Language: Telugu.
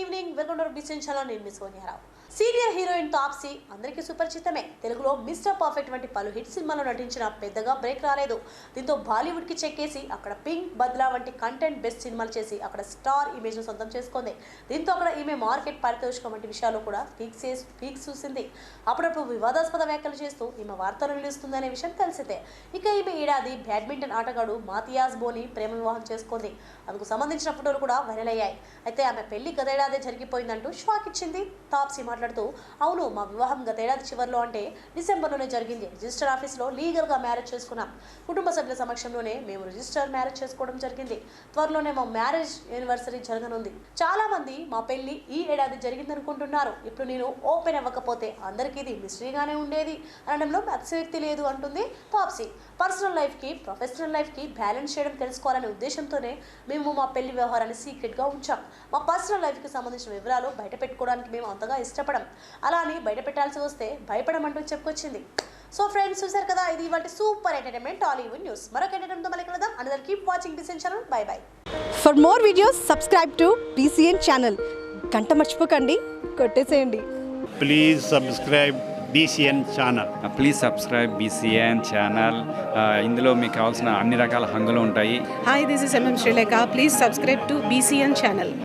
evening. We're to be Chinchalan in Miss Sonia Rao. Senior heroine Taapsee అందరికీ సుపరిచితమే. తెలుగులో మిస్టర్ పర్ఫెక్ట్ వంటి పలు హిట్ సినిమాలో నటించిన పెద్దగా బ్రేక్ రాలేదు. దీంతో బాలీవుడ్కి చెక్కేసి అక్కడ పింక్ బద్లా వంటి కంటెంట్ బెస్ట్ సినిమాలు చేసి అక్కడ స్టార్ ఇమేజ్ను సొంతం చేసుకుంది. దీంతో అక్కడ ఈమె మార్కెట్ పారితోషికం వంటి విషయాల్లో కూడా పీక్ చేసి పీక్స్ చూసింది. అప్పుడప్పుడు వివాదాస్పద వ్యాఖ్యలు చేస్తూ ఈమె వార్తలు నిలుస్తుందనే విషయం తెలిసితే ఇక ఈమె ఏడాది బ్యాడ్మింటన్ ఆటగాడు మాతియాస్ బోని ప్రేమ వివాహం చేసుకుంది. అందుకు సంబంధించిన ఫోటోలు కూడా వైరల్ అయ్యాయి. అయితే ఆమె పెళ్ళి గతేడాదే జరిగిపోయిందంటూ షాక్ ఇచ్చింది తాప్సీ మాట మాట్లాడుతూ అవును మా వివాహం గతేడాది చివరిలో అంటే డిసెంబర్లోనే జరిగింది. రిజిస్టర్ ఆఫీస్లో లీగల్గా మ్యారేజ్ చేసుకున్నాం. కుటుంబ సభ్యుల సమక్షంలోనే మేము రిజిస్టర్ మ్యారేజ్ చేసుకోవడం జరిగింది. త్వరలోనే మా మ్యారేజ్ యానివర్సరీ జరగనుంది. చాలా మంది మా పెళ్ళి ఈ ఏడాది జరిగిందనుకుంటున్నారు. ఇప్పుడు నేను ఓపెన్ అవ్వకపోతే అందరికీ ఇది మిస్టరీగానే ఉండేది. అనడంలో అతిశయోక్తి లేదు అంటుంది పాప్సీ. పర్సనల్ లైఫ్కి ప్రొఫెషనల్ లైఫ్కి బ్యాలెన్స్ చేయడం తెలుసుకోవాలనే ఉద్దేశంతోనే మేము మా పెళ్ళి వ్యవహారాన్ని సీక్రెట్గా ఉంచాం. మా పర్సనల్ లైఫ్కి సంబంధించిన వివరాలు బయట పెట్టుకోవడానికి మేము అంతగా ఇష్టపడం అలా అని బయట పెట్టాల్సి వస్తే భయపడమంటూ చెప్పుకొచ్చింది. సో ఫ్రెండ్స్ చూసారు కదా ఇది ఇవాటి సూపర్ ఎంటర్టైన్మెంట్ టాలీవుడ్ న్యూస్. మరొక ఎంటర్టైన్మెంట్తో మళ్ళీ కలుద్దాం. అందరు keep watching డిసెన్ channel bye bye for more videos subscribe to BCN channel గంట మర్చిపోకండి కొట్టేసేయండి. Please subscribe BCN channel please subscribe BCN channel ఇందులో మీకు కావాల్సిన అన్ని రకాల హంగులు ఉంటాయి. Hi, this is MM Sri Lanka. Please subscribe to BCN channel.